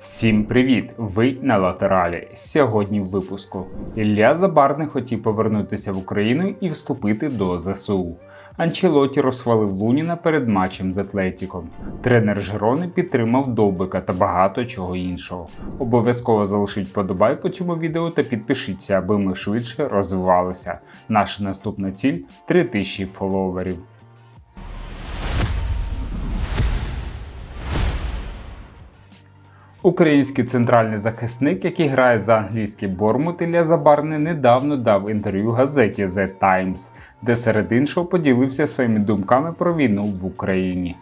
Всім привіт! Ви на латералі. Сьогодні в випуску Ілля Забарний хотів повернутися в Україну і вступити до ЗСУ. Анчелоті розхвалив Луніна перед матчем з Атлетіком. Тренер Жирони підтримав Довбика та багато чого іншого. Обов'язково залишіть подобайку цьому відео та підпишіться, аби ми швидше розвивалися. Наша наступна ціль 3000 фоловерів. Український центральний захисник, який грає за англійський Бормут Ілля Забарний, недавно дав інтерв'ю газеті The Times, де серед іншого поділився своїми думками про війну в Україні.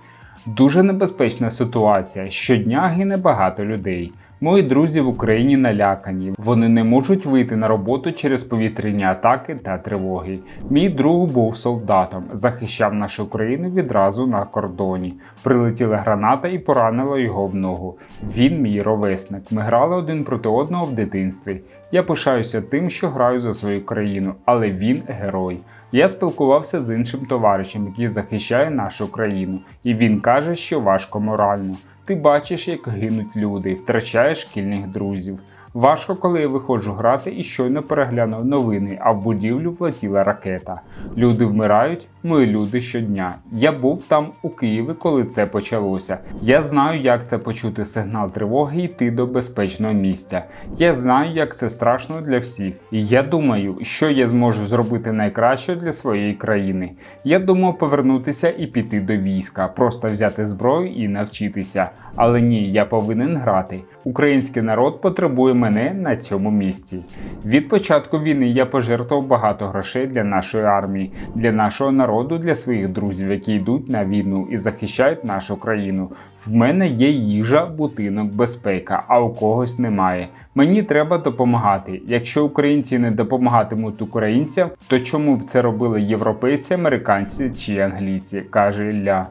Дуже небезпечна ситуація. Щодня гине багато людей. Мої друзі в Україні налякані. Вони не можуть вийти на роботу через повітряні атаки та тривоги. Мій друг був солдатом, захищав нашу країну відразу на кордоні. Прилетіла граната і поранила його в ногу. Він мій ровесник. Ми грали один проти одного в дитинстві. Я пишаюся тим, що граю за свою країну, але він герой. Я спілкувався з іншим товаришем, який захищає нашу країну, і він каже, що важко морально. Ти бачиш, як гинуть люди, втрачаєш шкільних друзів. Важко, коли я виходжу грати і щойно переглянув новини, а в будівлю влетіла ракета. Люди вмирають, ми люди щодня. Я був там у Києві, коли це почалося. Я знаю, як це почути сигнал тривоги і йти до безпечного місця. Я знаю, як це страшно для всіх. І я думаю, що я зможу зробити найкраще для своєї країни. Я думав повернутися і піти до війська, просто взяти зброю і навчитися. Але ні, я повинен грати. Український народ потребує мене на цьому місці. Від початку війни я пожертвував багато грошей для нашої армії, для нашого народу, для своїх друзів, які йдуть на війну і захищають нашу країну. В мене є їжа, будинок, безпека, а у когось немає. Мені треба допомагати. Якщо українці не допомагатимуть українцям, то чому б це робили європейці, американці чи англійці, каже Ілля.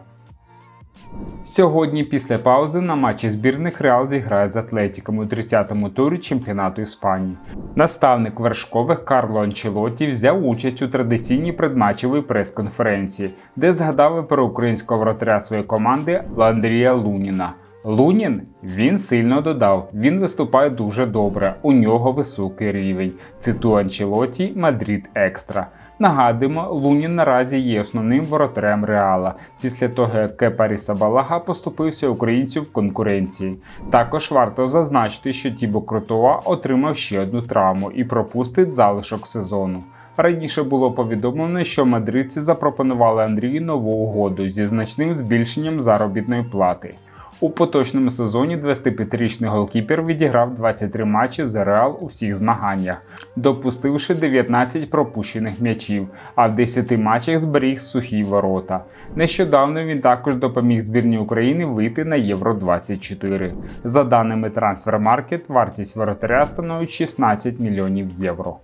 Сьогодні, після паузи, на матчі збірних Реал зіграє з Атлетіком у 30-му турі чемпіонату Іспанії. Наставник вершкових Карло Анчелоті взяв участь у традиційній предматчевій прес-конференції, де згадали про українського вратаря своєї команди Андрія Луніна. Лунін він сильно додав. Він виступає дуже добре. У нього високий рівень. Цитую Анчелоті Мадрид Екстра. Нагадуємо, Лунін наразі є основним воротарем Реала після того, як Кепарі Сабалага поступився українцю в конкуренції. Також варто зазначити, що Тібо Крутова отримав ще одну травму і пропустить залишок сезону. Раніше було повідомлено, що мадридці запропонували Андрію нову угоду зі значним збільшенням заробітної плати. У поточному сезоні 25-річний голкіпер відіграв 23 матчі за Реал у всіх змаганнях, допустивши 19 пропущених м'ячів, а в 10 матчах зберіг сухі ворота. Нещодавно він також допоміг збірній України вийти на Євро 24. За даними Transfermarkt, вартість воротаря становить 16 мільйонів євро.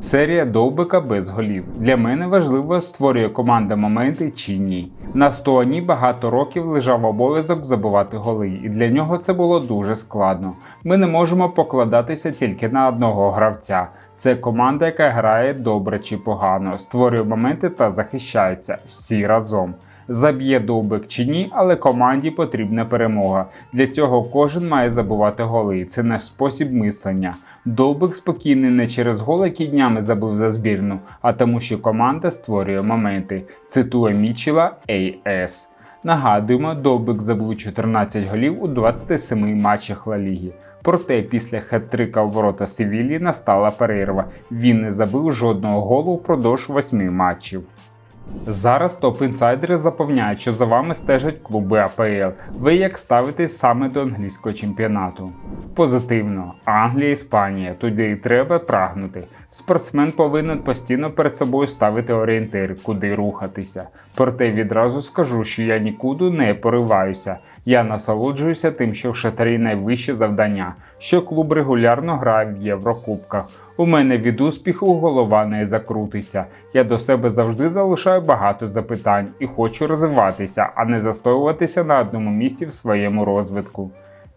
Серія довбика без голів. Для мене важливо, створює команда моменти чи ні. На Стоані багато років лежав обов'язок забивати голи, і для нього це було дуже складно. Ми не можемо покладатися тільки на одного гравця. Це команда, яка грає добре чи погано, створює моменти та захищається всі разом. Заб'є довбик чи ні, але команді потрібна перемога. Для цього кожен має забувати голи. Це наш спосіб мислення. Довбик спокійний не через гол, який днями забив за збірну, а тому, що команда створює моменти. Цитує Мічела AS. Нагадуємо, Довбик забив 14 голів у 27 матчах Ла Ліги. Проте після хет-трика у ворота Севілі настала перерва. Він не забив жодного голу впродовж 8 матчів. Зараз топ-інсайдери запевняють, що за вами стежать клуби АПЛ. Ви як ставитесь саме до англійського чемпіонату? Позитивно, Англія, Іспанія, туди і треба прагнути. Спортсмен повинен постійно перед собою ставити орієнтир, куди рухатися. Проте відразу скажу, що я нікуди не пориваюся. Я насолоджуюся тим, що в шатарі найвище завдання, що клуб регулярно грає в Єврокубках. У мене від успіху голова не закрутиться. Я до себе завжди залишаю багато запитань і хочу розвиватися, а не застоюватися на одному місці в своєму розвитку.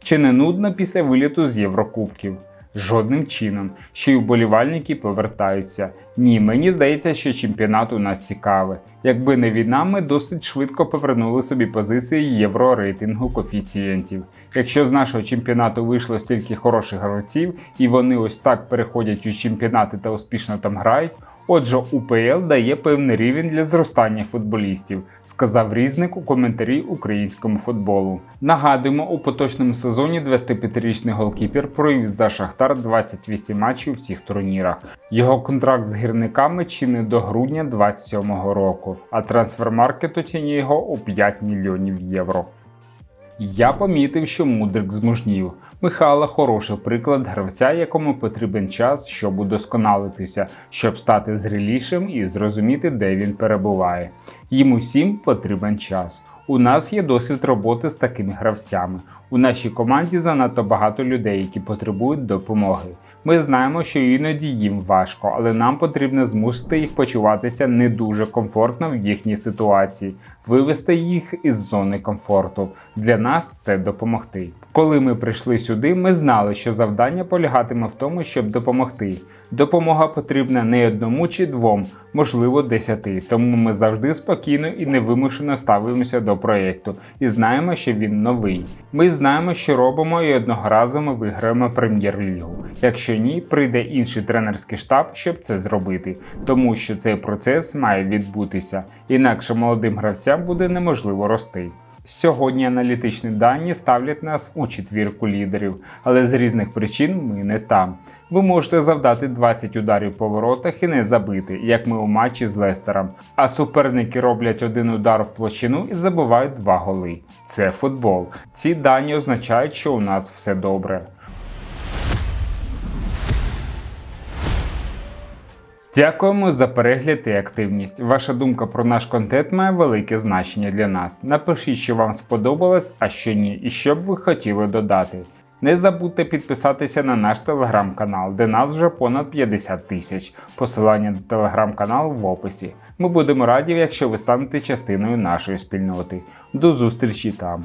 Чи не нудно після виліту з Єврокубків? Жодним чином. що й вболівальники повертаються. Ні, мені здається, що чемпіонат у нас цікавий. Якби не війна, ми досить швидко повернули собі позиції єврорейтингу коефіцієнтів. Якщо з нашого чемпіонату вийшло стільки хороших гравців, і вони ось так переходять у чемпіонати та успішно там грають. Отже, УПЛ дає певний рівень для зростання футболістів, сказав різник у коментарі українському футболу. Нагадуємо, у поточному сезоні 25-річний голкіпер провів за Шахтар 28 матчів у всіх турнірах. Його контракт з гірниками чинить до грудня 27 року, а трансфермаркет оцінює його у 5 мільйонів євро. Я помітив, що Мудрик змужнів. Михайло хороший приклад гравця, якому потрібен час, щоб удосконалитися, щоб стати зрілішим і зрозуміти, де він перебуває. Їм усім потрібен час. У нас є досвід роботи з такими гравцями. У нашій команді занадто багато людей, які потребують допомоги. Ми знаємо, що іноді їм важко, але нам потрібно змусити їх почуватися не дуже комфортно в їхній ситуації, вивести їх із зони комфорту. Для нас це допомогти. Коли ми прийшли сюди, ми знали, що завдання полягатиме в тому, щоб допомогти. Допомога потрібна не одному чи двом, можливо, десяти. Тому ми завжди спокійно і невимушено ставимося до проєкту і знаємо, що він новий. Ми знаємо, що робимо, і одного разу ми виграємо прем'єр-лігу. Якщо ні, прийде інший тренерський штаб, щоб це зробити, тому що цей процес має відбутися, інакше молодим гравцям буде неможливо рости. Сьогодні аналітичні дані ставлять нас у четвірку лідерів, але з різних причин ми не там. Ви можете завдати 20 ударів по воротах і не забити, як ми у матчі з Лестером. А суперники роблять один удар в площину і забивають два голи. Це футбол. Ці дані означають, що у нас все добре. Дякуємо за перегляд і активність. Ваша думка про наш контент має велике значення для нас. Напишіть, що вам сподобалось, а що ні, і що б ви хотіли додати. Не забудьте підписатися на наш телеграм-канал, де нас вже понад 50 тисяч. Посилання на телеграм-канал в описі. Ми будемо раді, якщо ви станете частиною нашої спільноти. До зустрічі там!